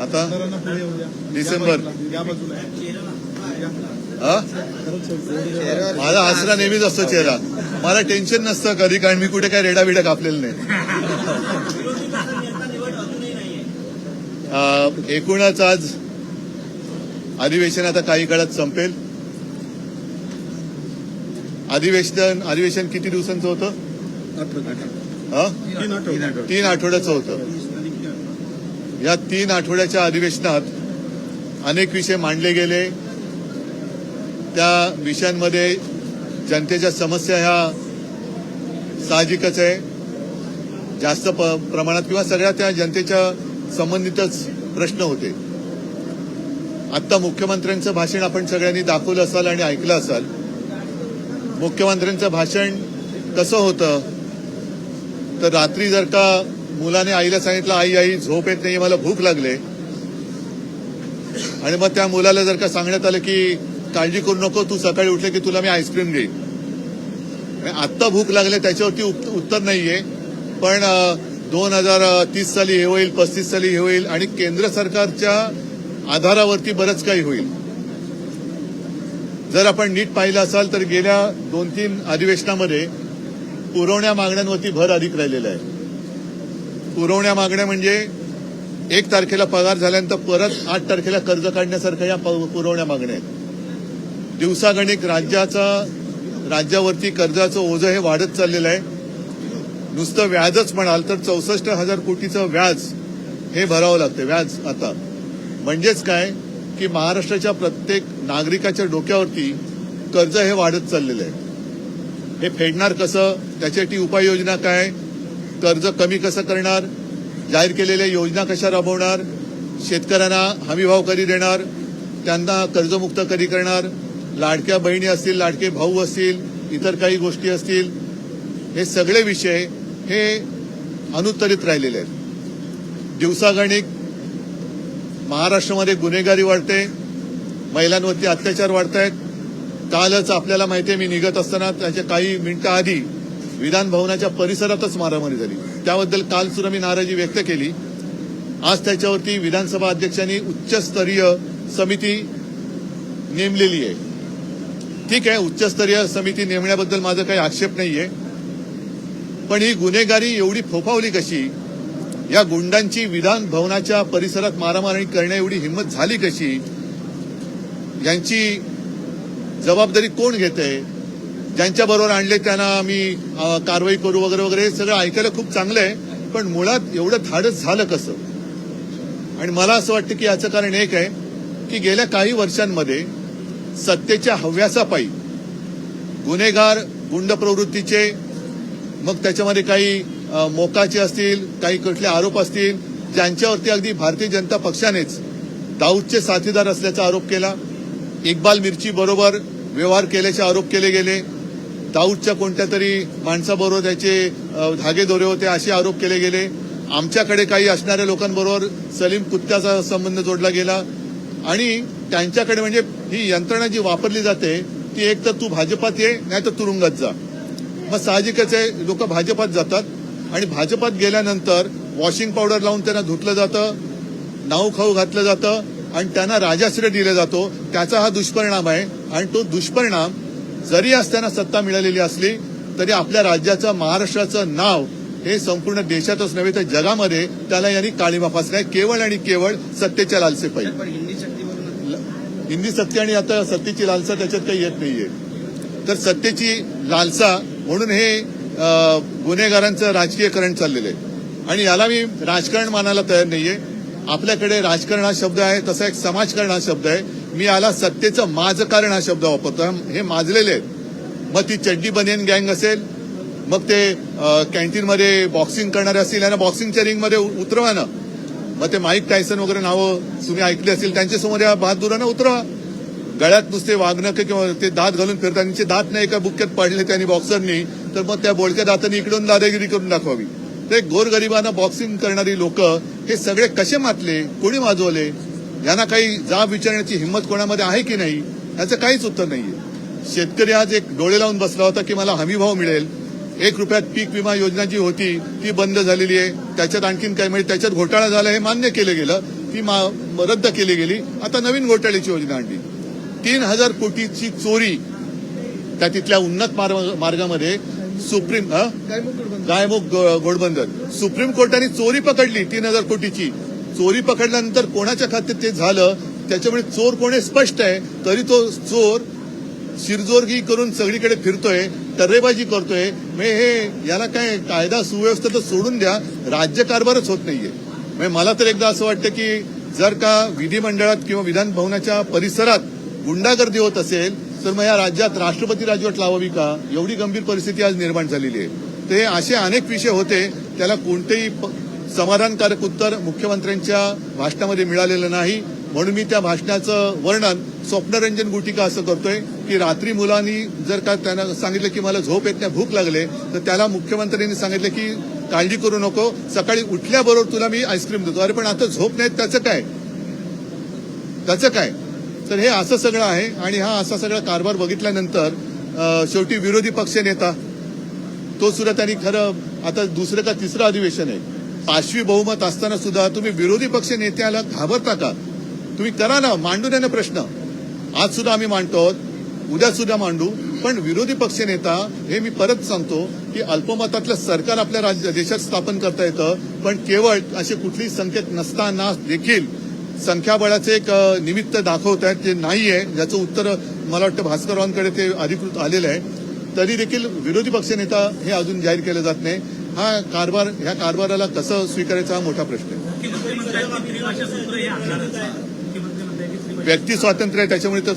आता. डिसेंबर. हा. माझा आसरा नेहमीच असतो चेहरा. मला टेन्शन नसतं कधी कारण मी कुठे काय रेडा बिडा कापलेलं नाही. एकूणच आज अधिवेशन आता काही काळात संपेल. अधिवेशन अधिवेशन किती दिवसांचं होतं? हा? तीन आठवड्याचं होतं. या तीन आठवड्याच्या अधिवेशनात अनेक विषय मांडले गेले. त्या विषयांमध्ये जनतेच्या समस्या ह्या साहजिकच आहे. जास्त प प्रमाणात किंवा सगळ्या त्या जनतेच्या संबंधितच प्रश्न होते. आत्ता मुख्यमंत्र्यांचं भाषण आपण सगळ्यांनी दाखवलं असाल आणि ऐकलं असाल. मुख्यमंत्र्यांचं भाषण कसं होतं? तर रात्री जर का मुलाने आईला सांगितलं आई आई झोप येत नाही मला भूक लागले. आणि मग त्या मुलाला जर का सांगण्यात आलं की काळजी करू नको तू सकाळी उठले की तुला मी आईस्क्रीम देईन. आणि आत्ता भूक लागले त्याच्यावरती उत्तर नाहीये. पण दोन हजार तीस साली हे होईल पस्तीस साली हे होईल आणि केंद्र सरकारच्या आधारावरती बरंच काही होईल. जर आपण नीट पाहिलं असाल तर गेल्या दोन तीन अधिवेशनामध्ये पुरवण्या मागण्यांवरती भर अधिक राहिलेला आहे. पुरवण्या मागण्या म्हणजे एक तारखेला पगार झाल्यानंतर परत आठ तारखेला कर्ज काढण्यासारख्या या प- पुरवण्या मागण्या आहेत. दिवसागणिक राज्याचा राज्यावरती कर्जाचं ओझं हे वाढत चाललेलं आहे. नुसतं व्याजच म्हणाल तर चौसष्ट हजार कोटीचं व्याज हे भरावं लागतं व्याज आता. म्हणजेच काय? की महाराष्ट्राच्या प्रत्येक नागरिकाच्या डोक्यावरती कर्ज हे वाढत चाललेलं आहे. हे फेडणार कसं? त्याच्यासाठी उपाययोजना काय? कर्ज कमी कसं करणार? जाहीर केलेल्या योजना कशा राबवणार? शेतकऱ्यांना हमीभाव कधी देणार? त्यांना कर्जमुक्त कधी करणार? लाडक्या बहिणी असतील लाडके भाऊ असतील इतर काही गोष्टी असतील हे सगळे विषय हे अनुत्तरित राहिलेले आहेत. दिवसागणिक महाराष्ट्रामध्ये गुन्हेगारी वाढते महिलांवरती अत्याचार वाढत आहेत कालच आपल्याला माहिती आहे मी निघत असताना त्याच्या काही मिनिटं आधी विधान भवनाच्या परिसरातच मारामारी झाली. त्याबद्दल काल सुद्धा मी नाराजी व्यक्त केली. आज त्याच्यावरती विधानसभा अध्यक्षांनी उच्चस्तरीय समिती नेमलेली आहे. ठीक आहे उच्चस्तरीय समिती नेमण्याबद्दल माझा काही आक्षेप नाहीये. पण ही गुन्हेगारी एवढी फोफावली कशी? या गुंडांची विधान भवनाच्या परिसरात मारामारी करण्या एवढी हिंमत झाली कशी? यांची जबाबदारी कोण घेते ज्यांच्या बरोबर आणले त्यांना आम्ही कारवाई करू वगैरे वगैरे हे सगळं ऐकायला खूप चांगलं आहे. पण मुळात एवढं धाडस झालं कसं? आणि मला असं वाटतं की याचं कारण एक आहे की गेल्या काही वर्षांमध्ये सत्तेच्या हव्यासापायी गुन्हेगार गुंड प्रवृत्तीचे मग त्याच्यामध्ये काही मोकाचे असतील काही कुठले आरोप असतील ज्यांच्यावरती अगदी भारतीय जनता पक्षानेच दाऊदचे साथीदार असल्याचा आरोप केला इक्बाल मिर्ची बरोबर व्यवहार केल्याचे आरोप केले गेले दाऊदच्या कोणत्या तरी माणसाबरोबर त्याचे धागे दोरे होते असे आरोप केले गेले. आमच्याकडे काही असणाऱ्या लोकांबरोबर सलीम कुत्त्याचा संबंध जोडला गेला. आणि त्यांच्याकडे म्हणजे ही यंत्रणा जी वापरली जाते ती एक तर तू भाजपात ये नाही तर तुरुंगात जा. मग साहजिकच आहे लोक भाजपात जातात. आणि भाजपात गेल्यानंतर वॉशिंग पावडर लावून त्यांना धुतलं जातं नाऊ खाऊ घातलं जातं आणि त्यांना राजाश्रय दिला जातो. त्याचा हा दुष्परिणाम आहे. आणि तो दुष्परिणाम जरी आज त्यांना सत्ता मिळालेली असली तरी आपल्या राज्याचं महाराष्ट्राचं नाव हे संपूर्ण देशातच नव्हे तर जगामध्ये त्याला यांनी काळीमा फासलाय. केवळ आणि केवळ सत्तेच्या लालसेपायी पण हिंदी सत्य आणि आता सत्तेची लालसा त्याच्यात काही येत नाहीये. तर सत्तेची लालसा म्हणून हे गुन्हेगारांचं राजकीयकरण चाललेलं आहे. आणि याला मी राजकारण मानायला तयार नाहीये. आपल्याकडे राजकारण हा शब्द आहे तसा एक समाजकारण हा शब्द आहे. मी याला सत्तेचं माझकारण हा शब्द वापरतो. हे माजलेले आहेत. मग ती चड्डी बनियन गँग असेल मग ते कॅन्टीनमध्ये बॉक्सिंग करणारे असतील यांना बॉक्सिंगच्या रिंगमध्ये उतरवा ना मग ते माईक टायसन वगैरे नावं तुम्ही ऐकली असतील त्यांच्यासमोर या बहादुरांना उतरवा गळ्यात नुसते वागणं किंवा ते दात घालून फिरतात. त्यांचे दात नाही एका बुक्क्यात पडले त्यांनी बॉक्सरनी. तर मग त्या बोडक्या दातांनी इकडून दादागिरी करून दाखवावी. ते गोरगरिबांना बॉक्सिंग करणारी लोक हे सगळे कसे मातले? कोणी वाजवले यांना काही जाब विचारण्याची हिंमत कोणामध्ये आहे की नाही याचं काहीच उत्तर नाहीये. शेतकरी आज एक डोळे लावून बसला होता की मला हमी भाव मिळेल. एक रुपयात पीक विमा योजना जी होती ती बंद झालेली आहे. त्याच्यात आणखीन काय म्हणजे त्याच्यात घोटाळा झाला हे मान्य केलं गेलं. ती रद्द केली गेली. आता नवीन घोटाळ्याची योजना आणली. तीन हजार कोटीची चोरी त्या तिथल्या उन्नत मार्ग- मार्गामध्ये सुप्रीम? गायमुख गो- घोडबंदर सुप्रीम कोर्टाने चोरी पकडली तीन हजार कोटीची. चोरी पकडल्यानंतर कोणाच्या खात्यात ते झालं त्याच्यामुळे चोर कोण स्पष्ट आहे तरी तो चोर शिरजोरगी करून सगळीकडे फिरतोय टर्रेबाजी करतोय. म्हणजे हे याला काय कायदा सुव्यवस्था तर सोडून द्या राज्यकारभारच होत नाहीये. म्हणजे मला तर एकदा असं वाटतं की जर का विधिमंडळात किंवा विधान भवनाच्या परिसरात गुंडागर्दी होत असेल तर मग या राज्यात राष्ट्रपती राजवट लावावी का? एवढी गंभीर परिस्थिती आज निर्माण झालेली आहे. ते असे अनेक विषय होते त्याला कोणतेही प- समाधानकारक उत्तर मुख्यमंत्र्यांच्या भाषणामध्ये मिळालेलं नाही. म्हणून मी त्या भाषणाचं वर्णन स्वप्नरंजन गुटिका असं करतोय की रात्री मुलांनी जर का त्यांना सांगितलं की मला झोप येत नाही भूक लागले तर त्याला मुख्यमंत्र्यांनी सांगितलं की काळजी करू नको सकाळी उठल्याबरोबर तुला मी आईस्क्रीम देतो. अरे पण आता झोप नाही त्याचं काय? त्याचं काय? तर हे असं सगळं आहे आणि हा असा सगळा कारभार बघितल्यानंतर शेवटी विरोधी पक्ष नेता तो सुद्धा त्यांनी खरं आता दुसरं का तिसरं अधिवेशन आहे. पाचवी बहुमत असताना सुद्धा तुम्ही विरोधी पक्ष नेत्याला घाबरता का? तुम्ही करा ना मांडू द्या ना प्रश्न. आज सुद्धा आम्ही मांडतो उद्या सुद्धा मांडू पण विरोधी पक्ष नेता हे मी परत सांगतो की अल्पमतातलं सरकार आपल्या राज्य देशात स्थापन करता येतं पण केवळ असे कुठलेही संकेत नसताना देखील संख्याबळाचे एक निमित्त दाखवत आहेत ते नाही आहे ज्याचं उत्तर मला वाटतं भास्कररावांकडे ते अधिकृत आलेलं आहे. तरी देखील विरोधी पक्षनेता हे अजून जाहीर केलं जात नाही. हा कारभार ह्या कारभाराला कसं स्वीकारायचा हा मोठा प्रश्न आहे. हे व्यक्ती स्वातंत्र्य आहे त्याच्यामुळे तर